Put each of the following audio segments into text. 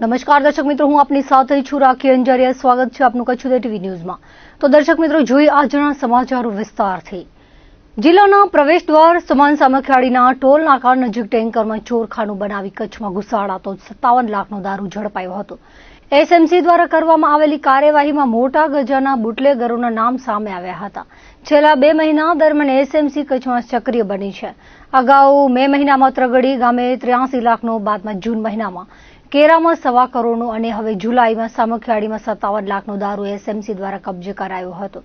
નમસ્કાર, દર્શક મિત્રો, હું આપની સાથે છું રાખી અંજારિયા. સ્વાગત છે આપનું કચ્છ ટીવી ન્યૂઝમાં. તો દર્શક મિત્રો, જોઈએ આજના સમાચારો વિસ્તારથી. જિલ્લાના પ્રવેશ દ્વાર, સમાન સામખિયાળીના ટોલ નાકા નજીક ટેન્કરમાં ચોરખાનું બનાવી કચ્છમાં ઘુસાડાતો સત્તાવન લાખનો દારૂ ઝડપાયો હતો. એસએમસી દ્વારા કરવામાં આવેલી કાર્યવાહીમાં મોટા ગજાના બુટલેગરોના નામ સામે આવ્યા હતા. છેલ્લા બે મહિના દરમિયાન એસએમસી કચ્છમાં સક્રિય બની છે. અગાઉ મે મહિનામાં ત્રગડી ગામે ત્ર્યાસી લાખનો, બાદમાં જૂન મહિનામાં કેરામાં સવા કરોડનો અને હવે જુલાઈમાં સામખિયાળીમાં સત્તાવન લાખનો દારૂ એસએમસી દ્વારા કબજે કરાયો હતો.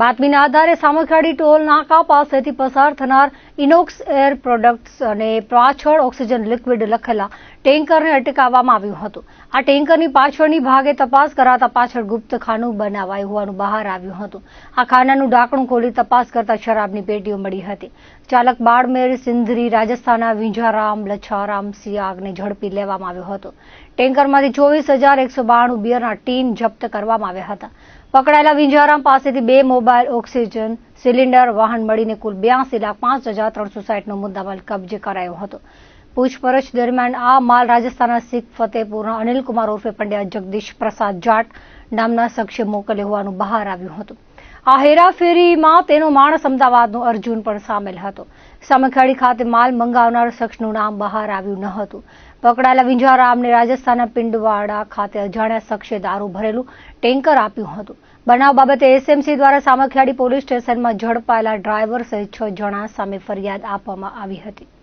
બાતમીના આધારે સામખિયાળી ટોલ નાકા પાસેથી પસાર થનાર ઇનોક્સ એર પ્રોડક્ટ્સ અને પાછળ ઓક્સિજન લિક્વિડ લખેલા ટેન્કરને અટકાવવામાં આવ્યું હતું. આ ટેન્કરની પાછળની ભાગે તપાસ કરાતા પાછળ ગુપ્ત ખાનું બનાવાયું હોવાનું બહાર આવ્યું હતું. આ ખાનાનું ઢાંકણું ખોલી તપાસ કરતા શરાબની પેટીઓ મળી હતી. ચાલક બાડમેર, સિંધરી, રાજસ્થાનના વિંજારામ લછારામ, સિયાગને ઝડપી લેવામાં આવ્યો હતો. ટેન્કરમાંથી ચોવીસ હજાર એકસો બાણું બિયરના ટીન જપ્ત કરવામાં આવ્યા હતા. પકડાયેલા વિંજારામ પાસેથી બે મોબાઈલ ઓક્સિજન, સિલિન્ડર, વાહન મળીને કુલ બ્યાસી લાખ પાંચ હજાર ત્રણસો સાઠનો મુદ્દામાલ કબજે કરાયો હતો. પૂછપરછ દરમિયાન આ માલ રાજસ્થાનના શીખ, ફતેપુરના અનિલકુમાર ઉર્ફે પંડ્યા જગદીશ પ્રસાદ જાટ નામના શખ્સે મોકલ્યો હોવાનું બહાર આવ્યું હતું. આ હેરાફેરીમાં તેનો માણસ અમદાવાદનો અર્જુન પણ સામેલ હતો. સામખિયાળી ખાતે માલ મંગાવનાર શખ્સનું નામ બહાર આવ્યું ન હતું. પકડાયેલા વિંજારામને રાજસ્થાનના પિંડવાડા ખાતે અજાણ્યા શખ્સે દારૂ ભરેલું ટેન્કર આપ્યું હતું. બનાવ બાબતે એસએમસી દ્વારા સામખિયાળી પોલીસ સ્ટેશનમાં ઝડપાયેલા ડ્રાઈવર સહિત છ જણા સામે ફરિયાદ આપવામાં આવી હતી.